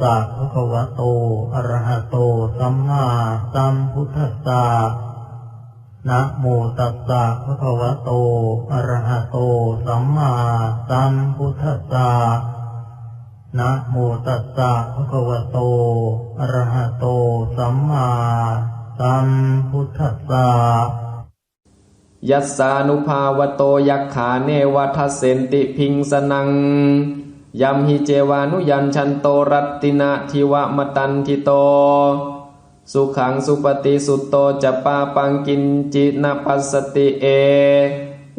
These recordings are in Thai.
สะภะคะวะโต อะระหะโต สัมมาสัมพุทธัสสะนะโมตัสสะภะคะวะโต อะระหะโต สัมมาสัมพุทธัสสะนะโมตัสสะภะคะวะโต อะระหะโต สัมมาสัมพุทธัสสะยัสสานุภาวโตยักขาเนวัทเสนติพิงสนัง ยัมหิเจวานุยัญชันโตรัตตินะทิวะมตันทิโต สุขังสุปฏิสุตโตจะปาปังกินจินาปัสติเอ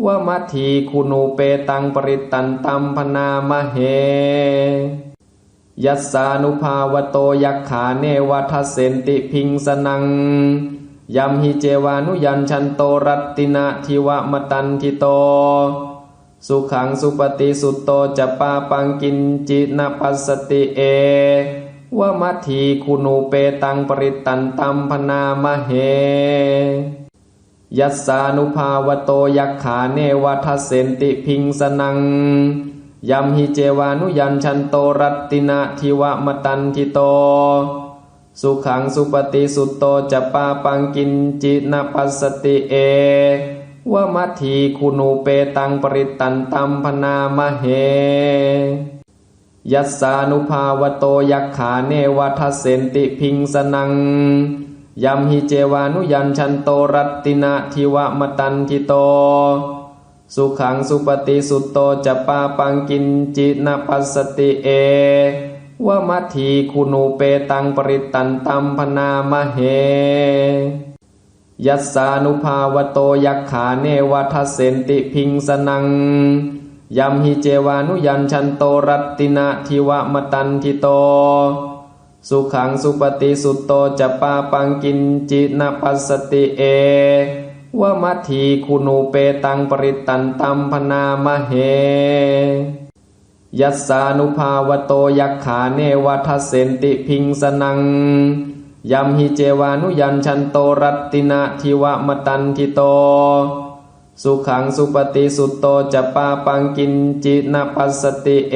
วะมัทีคุณูเปตังปริตันตัมพนามเหยัสสานุภาวโตยักขาเนวัทเสนติพิงสนัง ยัมหิเจวานุยัญชันโตรัตตินะทิวะมตันทิโต สุขังสุปฏิสุตโตจะปาปังกินจินปัสสติเอวมัทีคุูเปตังปริตันตัมพนามเหยัสสานุภาวโตยักขาเนวัทเสนติพิงสนังยัมหิเจวานุยัญชันโตรัตตินะทิวะมตันทิโต สุขังสุปฏิสุตโตจะปาปังกินจินปัสสติเอ วะมัทธีคุูเปตังปริตตันตัมพนามเห ยัสสานุภาวโตยักขาเนวัทเสนติพิงสนังยัมหิเจวานุยัญชันโตรัตตินะทิวะมตันทิโต สุขังสุปฏิสุตโตจะปาปังกินจินปัสสติเอวมัทธีคุูเปตังปริตตันตัมพนามเห ยัสสานุภาวโตยักขาเนวัทเสนติพิงสนังยัมหิเจวานุยัญชันโตรัตตินะทิวะมตันทิโต สุขังสุปฏิสุตโตจะปาปังกินจินปัสสติเอวะมัทีคุูเปตังปริตตันตัมพนามเหยัสสานุภาวโตยักขาเนวัทเสนติพิงสนัง ยัมหิเจวานุยัญชันโตรัตตินะทิวะมตันทิโต สุขังสุปฏิสุตโตจะปาปังกินจินปัสสติเอ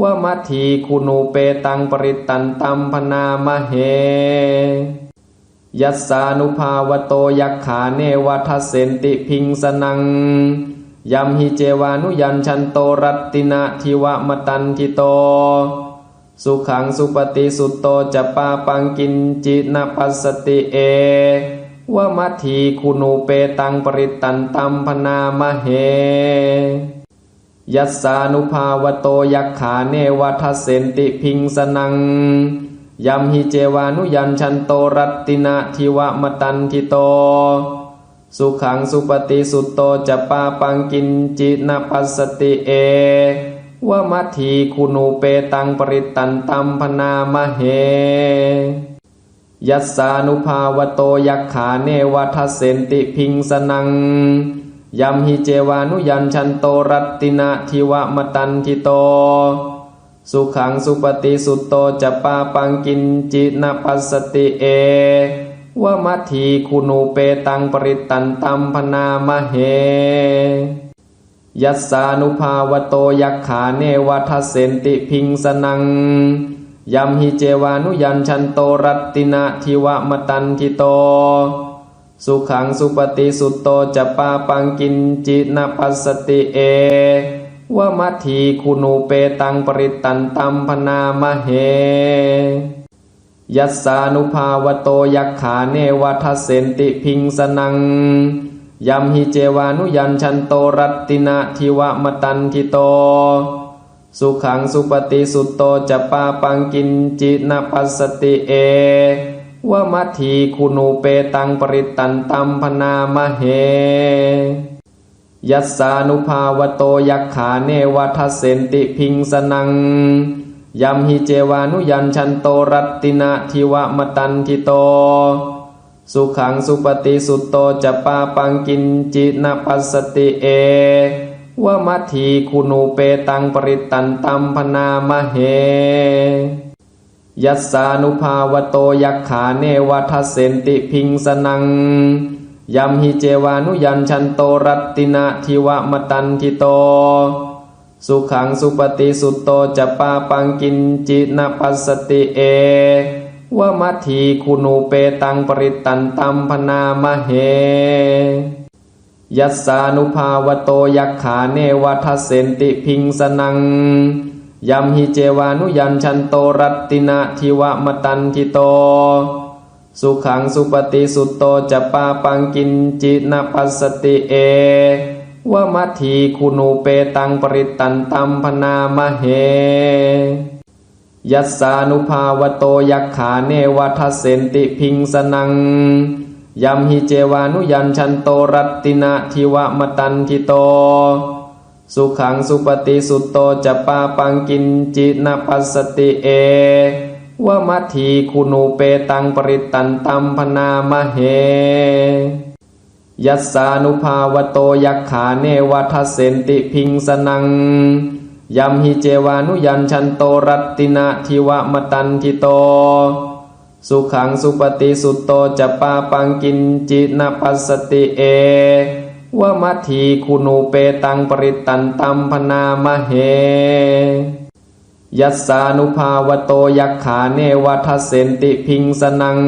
วะมัทีคุูเปตังปริตตันตัมพนามเห ยัสสานุภาวโตยักขาเนวัทเสนติพิงสนัง ยัมหิเจวานุยัญชันโตรัตตินะทิวะมตันทิโต สุขังสุปฏิสุตโตจะปาปังกินจินปัสสติเอวะมัทีคุูเปตังปริตตันตัมพนามเหยัสสานุภาวโตยักขาเนวัทเสนติพิงสนังยัมหิเจวานุยัญชันโตรัตตินะทิวะมตันทิโต สุขังสุปฏิสุตโตจะปาปังกินจินปัสสติเอ วะมัทีคุูเปตังปริตตันตัมพนามเห ยัสสานุภาวโตยักขาเนวัทเสนติพิงสนัง ยัมหิเจวานุยัญชันโตรัตตินะทิวะมตันทิโต สุขังสุปฏิสุตโตจะปาปังกินจินปัสสติเอวมัทีคุูเปตังปริตตันตัมพนามเห ยัสสานุภาวโตยักขาเนวัทเสนติพิงสนังยัมหิเจวานุยัญชันโตรัตตินะทิวะมตันทิโต สุขังสุปฏิสุตโตจะปาปังกินจินปัสสติเอวะมัทีคุูเปตังปริตตันตัมพนามเหยัสสานุภาวโตยักขาเนวัทเสนติพิงสนัง ยัมหิเจวานุยัญชันโตรัตตินะทิวะมตันทิโต สุขังสุปฏิสุตโตจะปาปังกินจินาปัสสติเอวะมัทีคุูเปตังปริตันตัมพนามเห ยัสสานุภาวโตยักขาเนวัทเสนติพิงสนัง ยัมหิเจวานุยัญชันโตรัตตินะทิวะมตันทิโต สุขังสุปฏิสุตโตจะปาปังกินจินปัสสติเอวะมัทีคุูเปตังปริตตันตัมพนามเหยัสสานุภาวโตยักขาเนวัทเสนติพิงสนังยัมหิเจวานุยัญชันโตรัตตินะทิวะมตันทิโต สุขังสุปฏิสุตโตจะปาปังกินจินปัสสติเอ วมัทธีคุณูเปตังปริตันตัมพนามเหยัสสานุภาวโตยักขาเนวัทเสนติพิงสนังยัมหิเจวานุยันชันโตรัตตินะทิวะมตันทิโต สุขังสุปฏิสุตโตจะปาปังกินจินาปัสติเอวมัทธีคุณูเปตังปริตตันตัมพนามเห ยัสสานุภาวโตยักขาเนวัทเสนติพิงสนังยัมหิเจวานุยันชันโตรัตตินะทิวะมตันทิโต สุขังสุปฏิสุตโตจะปาปังกินจินปัสสติเอวมัทีคุณูเปตังปริตตันตัมพนามเหยัสสานุภาวโตยักขาเนวัทเสนติพิงสนัง ยัมหิเจวานุยันชันโตรัตตินะทิวะมตันทิโต สุขังสุปฏิสุตโตจะปาปังกินจินาปัสสติเอวมัทีคุณูเปตังปริตตันตัมพนามเห ยัสสานุภาวโตยักขาเนวัทเสนติพิงสนัง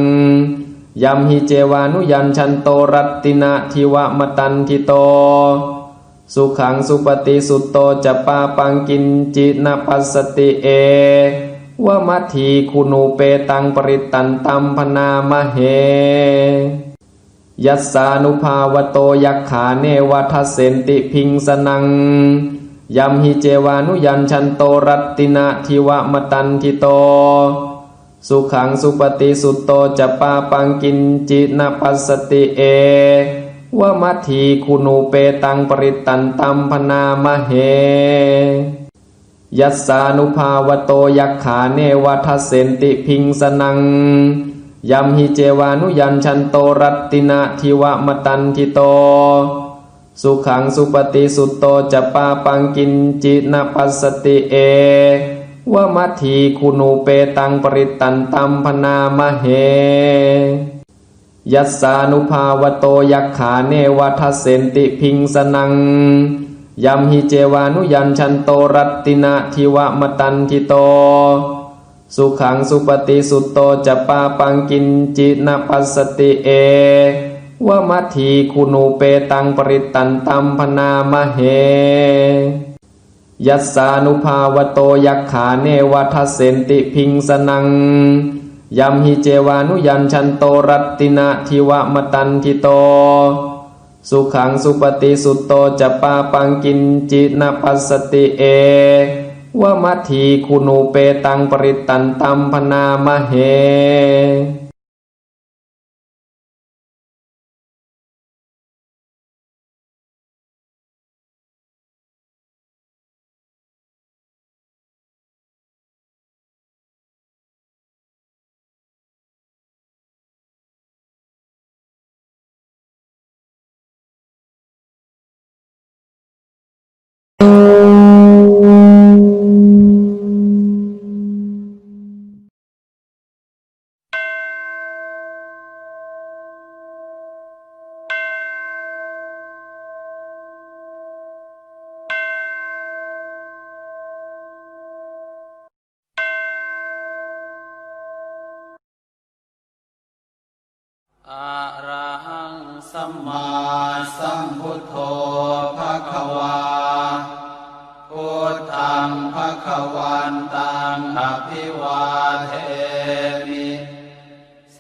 ยัมหิเจวานุยันชันโตรัตตินะทิวะมตันทิโต สุขังสุปฏิสุตโตจะปาปังกินจินปัสสติเอวมัทีคุณูเปตังปริตตันตัมพนามเหยัสสานุภาวโตยักขาเนวัทเสนติพิงสนังยัมหิเจวานุยันชันโตรัตตินะทิวะมตันทิโต สุขังสุปฏิสุตโตจะปาปังกินจินปัสสติเอ วมัทีคุณูเปตังปริตตันตัมพนามเหยัสสานุภาวโตยักขาเนวัทเสนติพิงสนังยัมหิเจวานุยันชันโตรัตตินะทิวะมตันทิโต สุขังสุปฏิสุตโตจะปาปังกินจินปัสสติเอวมัทีคุณูเปตังปริตตันตัมพนามเห ยัสสานุภาวโตยักขาเนวัทเสนติพิงสนังยัมหิเจวานุยันชันโตรัตตินะทิวะมตันทิโต สุขังสุปฏิสุตโตจะปาปังกินจินาปัสติเอวะมัทีคุณูเปตังปริตตันตัมพนามเหยัสสานุภาวโตยักขาเนวัทเสนติพิงสนัง ยัมหิเจวานุยันชันโตรัตตินะทิวะมตันทิโต สุขังสุปฏิสุตโตจะปาปังกินจินปัสสติเอวมัทีคุณูเปตังปริตันตัมพนามเห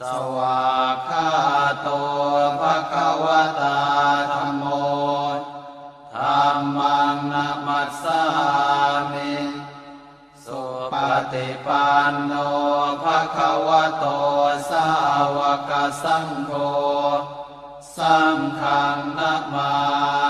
สวากขาโตภะคะวะตาธัมโมธัมมังนะมัสสามิสุปฏิปันโนภะคะวะโตสาวกสังโฆสังฆังนะมา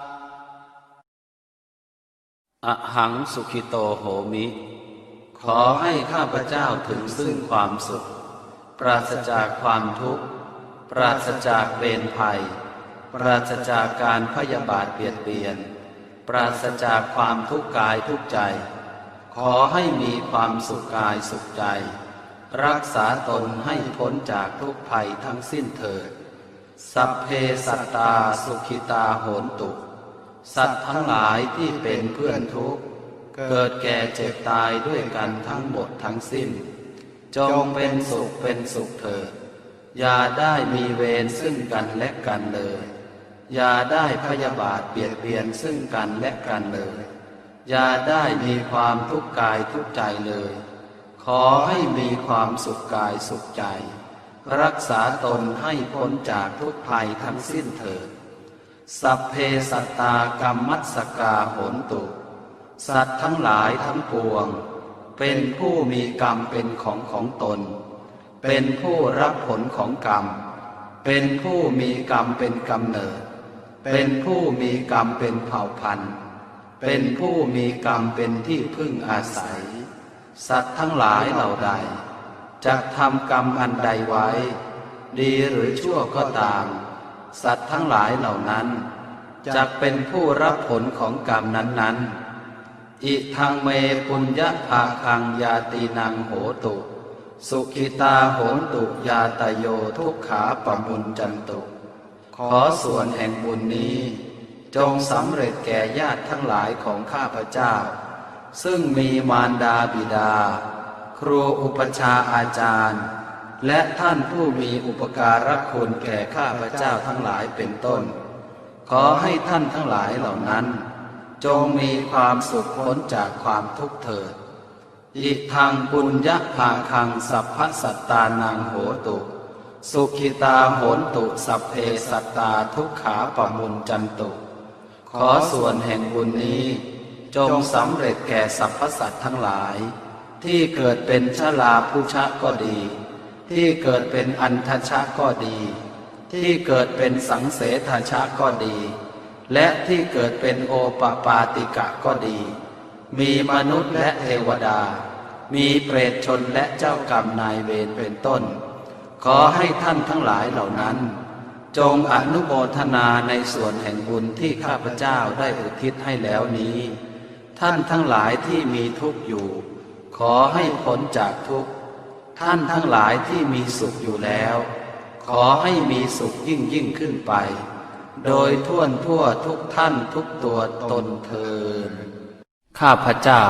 อหังสุขิโตโหมิ ขอให้ข้าพเจ้าถึงซึ่งความสุข ปราศจากความทุกข์ ปราศจากเวรภัย ปราศจากการพยาบาทเบียดเบียน ปราศจากความทุกข์กายทุกใจ ขอให้มีความสุขกายสุขใจ รักษาตนให้พ้นจากทุกภัยทั้งสิ้นเถิด สัพเพสัตตาสุขิตาโหนตุ สัตว์ทั้งหลายที่เป็นเพื่อนทุกข์ เกิดแก่เจ็บตายด้วยกันทั้งหมดทั้งสิ้น จงเป็นสุขเป็นสุขเถิด อย่าได้มีเวรซึ่งกันและกันเลย อย่าได้พยาบาทเบียดเบียนซึ่งกันและกันเลย อย่าได้มีความทุกข์กายทุกข์ใจเลย ขอให้มีความสุขกายสุขใจ รักษาตนให้พ้นจากทุกภัยทั้งสิ้นเถิด สัพเพสัตตากรรมมัสสกาโหนตุ สัตว์ทั้งหลายทั้งปวง เป็นผู้มีกรรมเป็นของของตน เป็นผู้รับผลของกรรม เป็นผู้มีกรรมเป็นกำเนิด เป็นผู้มีกรรมเป็นเผ่าพันธุ์ เป็นผู้มีกรรมเป็นที่พึ่งอาศัย สัตว์ทั้งหลายเหล่าใดจะทำกรรมอันใดไว้ ดีหรือชั่วก็ตาม สัตว์ทั้งหลายเหล่านั้นจะเป็นผู้รับผลของกรรมนั้น ๆ อิทังเมปุญญาภาคังยาตีนังโหตุ สุขิตาโหตุยาตโยทุกขาปมุญจันตุ ขอส่วนแห่งบุญนี้ จงสำเร็จแก่ญาติทั้งหลายของข้าพเจ้า ซึ่งมีมารดาบิดา ครูอุปชฌาอาจารย์ และท่านผู้มีอุปการะคุณแก่ข้าพเจ้าทั้งหลายเป็นต้น ขอให้ท่านทั้งหลายเหล่านั้น จงมีความสุขพ้นจากความทุกข์เถิด อิทังปุญญภาคังสัพพสัตตานังโหตุ สุขิตาโหนตุสัพเพสัตตาทุกขาปมุญจันตุ ขอส่วนแห่งบุญนี้ จงสำเร็จแก่สรรพสัตว์ทั้งหลาย ที่เกิดเป็นชลาผู้ชะก็ดี ที่เกิดเป็นอันทชะก็ดี ที่เกิดเป็นสังเสทชะก็ดี และที่เกิดเป็นโอปปาติกะก็ดี มีมนุษย์และเทวดา มีเปรตชนและเจ้ากรรมนายเวรเป็นต้น ขอให้ท่านทั้งหลายเหล่านั้น จงอนุโมทนาในส่วนแห่งบุญที่ข้าพเจ้าได้อุทิศให้แล้วนี้ ท่านทั้งหลายที่มีทุกข์อยู่ ขอให้พ้นจากทุกข์ ท่านทั้งหลายที่มีสุขอยู่แล้ว ขอให้มีสุขยิ่งยิ่งขึ้นไป โดยท่วนทั่วทุกท่านทุกตัวตนเทินข้าพเจ้า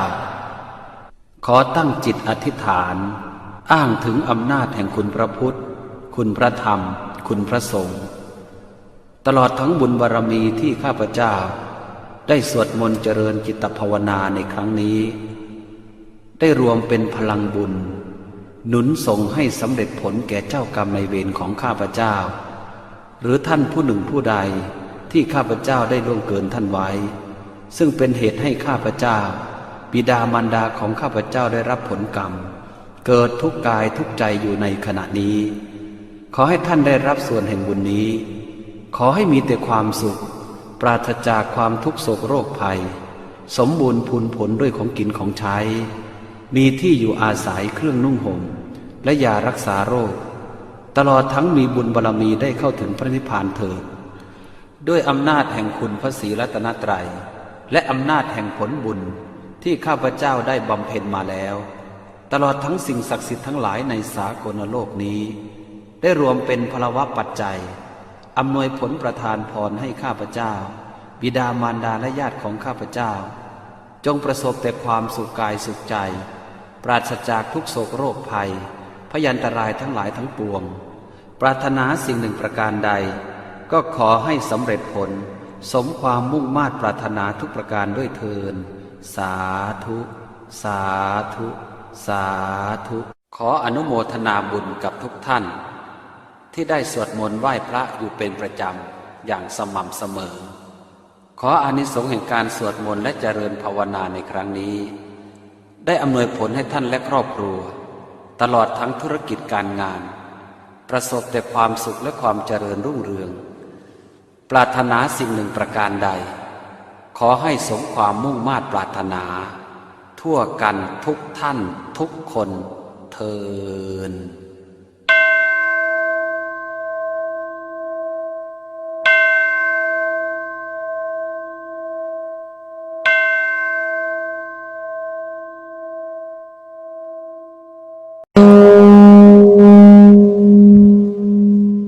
ขอตั้งจิตอธิษฐาน อ้างถึงอำนาจแห่งคุณพระพุทธ คุณพระธรรม คุณพระสงฆ์ตลอดทั้งบุญบารรมีที่ข้าพเจ้า ได้สวดมนต์เจริญจิตภาวนาในครั้งนี้ ได้รวมเป็นพลังบุญ หนุนส่งให้สำเร็จผลแก่เจ้ากรรมในเวรของข้าพเจ้า หรือท่านผู้หนึ่งผู้ใดที่ข้าพเจ้าได้ล่วงเกินท่านไว้ ซึ่งเป็นเหตุให้ข้าพเจ้า บิดามารดาของข้าพเจ้าได้รับผลกรรม เกิดทุกกายทุกใจอยู่ในขณะนี้ ขอให้ท่านได้รับส่วนแห่งบุญนี้ ขอให้มีแต่ความสุข ปราศจากความทุกโศกโรคภัย สมบูรณ์พูนผลด้วยของกินของใช้ มีที่อยู่อาศัยเครื่องนุ่งห่มและยารักษาโรค ตลอดทั้งมีบุญบารรมีได้เข้าถึงพระนิพพานเถิด ด้วยอำนาจแห่งคุณพระศรีรัตนตรัย และอำนาจแห่งผลบุญที่ข้าพเจ้าได้บำเพ็ญมาแล้ว ตลอดทั้งสิ่งศักดิ์สิทธิ์ทั้งหลายในสากลโลกนี้ ได้รวมเป็นพลวะปัจจัยอำนวยผลประทานพรให้ข้าพเจ้า บิดามารดาและญาติของข้าพเจ้า จงประสบแต่ความสุขกายสุขใจ ปราศจากทุกโศกโรคภัย พยันตรายทั้งหลายทั้งปวง ปรารถนาสิ่งหนึ่งประการใด ก็ขอให้สำเร็จผล สมความมุ่งมา่ปรารถนาทุกประการด้วยเทิน สาธุ สาธุ สาธุ ขออนุโมทนาบุญกับทุกท่าน ที่ได้สวดมนต์ไหว้พระอยู่เป็นประจำอย่างสม่ำเสมอ ขออานิสงส์แห่งการสวดมนต์และเจริญภาวนาในครั้งนี้ ได้อำนวยผลให้ท่านและครอบครัว ตลอดทั้งธุรกิจการงาน ประสบแต่ความสุขและความเจริญรุ่งเรือง ปรารถนาสิ่งหนึ่งประการใด ขอให้สมความมุ่งมา่ปรารถนา ทั่วกันทุกท่านทุกคนเทิน